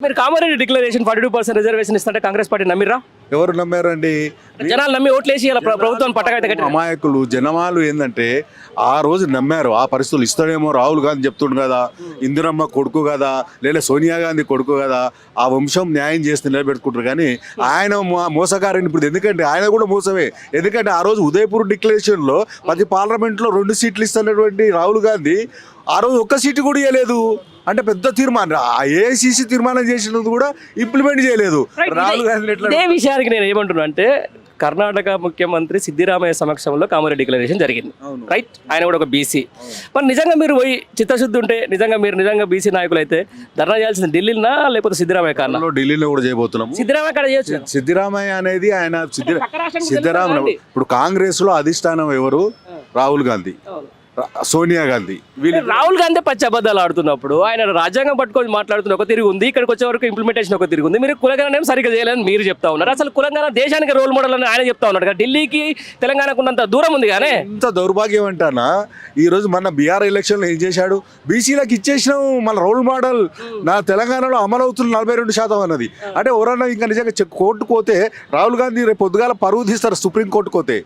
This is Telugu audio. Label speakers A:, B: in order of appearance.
A: మీరు Kamareddy declaration forty two percent reservation ఇస్తుంటే కాంగ్రెస్ పార్టీ నమ్మిరా
B: ఎవరు నమ్మారండి?
A: జనాలు నమ్మి ఓట్లేసి ప్రభుత్వం పట్టకైతే
B: అమాయకులు జనమాలు ఏంటంటే ఆ రోజు నమ్మారు ఆ పరిస్థితులు ఇస్తాడేమో రాహుల్ గాంధీ చెప్తుండు కదా ఇందిరమ్మ కొడుకు కదా లేదా సోనియా గాంధీ కొడుకు కదా ఆ వంశం న్యాయం చేస్తే నిలబెట్టుకుంటారు. కానీ ఆయన మోసగారని ఇప్పుడు ఎందుకంటే ఆయన కూడా మోసమే. ఎందుకంటే ఆ రోజు ఉదయపూర్ డిక్లరేషన్లో ప్రతి పార్లమెంట్లో రెండు సీట్లు ఇస్తున్నటువంటి రాహుల్ గాంధీ ఆ రోజు ఒక్క సీటు కూడా ఇవ్వలేదు అంటే పెద్ద తీర్మానం. ఆ ఏఐసిసి తీర్మానం చేసినది కూడా ఇంప్లిమెంట్ చేయలేదు. రాహుల్ గాంధీ
A: ఇదే విషయానికి నేను ఏమంటున్నా అంటే కర్ణాటక ముఖ్యమంత్రి సిద్దిరామయ్య సమక్షంలో కామారెడ్డి డిక్లరేషన్ జరిగింది. రైట్? ఆయన కూడా ఒక బీసీ మరి నిజంగా మీరు పోయి చిత్తశుద్ధి ఉంటే నిజంగా మీరు నిజంగా బీసీ నాయకులు అయితే ధర్నా చేయాల్సింది ఢిల్లీనా లేకపోతే సిద్దిరామయ్య కారణం
B: ఢిల్లీలో కూడా చేయబోతున్నాము.
A: సిద్దిరామయ్య కాడ చేయొచ్చు కదా.
B: సిద్దిరామయ్య అనేది ఆయన సిద్ధరామయ్య ఇప్పుడు కాంగ్రెస్లో అధిష్టానం ఎవరు? రాహుల్ గాంధీ. సోనియా గాంధీ. వీళ్ళు
A: రాహుల్ గాంధీ పచ్చి అబద్ధాలు ఆడుతున్నప్పుడు ఆయన రాజ్యాంగం పట్టుకొని మాట్లాడుతున్న ఒక తిరిగి ఉంది ఇక్కడికి వచ్చే వరకు ఇంప్లిమెంటేషన్ ఒక తిరిగి ఉంది. మీరు కులగణ సరిగ్గా చేయాలని మీరు చెప్తా ఉన్నారు. అసలు కులంగాన దేశానికి రోల్ మోడల్ అని ఆయన చెప్తా ఉన్నాడు కదా. ఢిల్లీకి తెలంగాణకు ఉన్నంత దూరం ఉంది కానీ.
B: ఎంత దౌర్భాగ్యం అంటానా? ఈ రోజు మన బీహార్ ఎలక్షన్లో ఏం చేశాడు? బీసీలకు ఇచ్చేసినాం మన రోల్ మోడల్ నా తెలంగాణలో అమలు అవుతున్న నలభై రెండు శాతం అన్నది. అంటే ఎవరన్నా ఇంకా నిజంగా కోర్టుకు పోతే రాహుల్ గాంధీ రేపు పొద్దుగాల పరువు తీస్తారు సుప్రీం కోర్టుకు పోతే.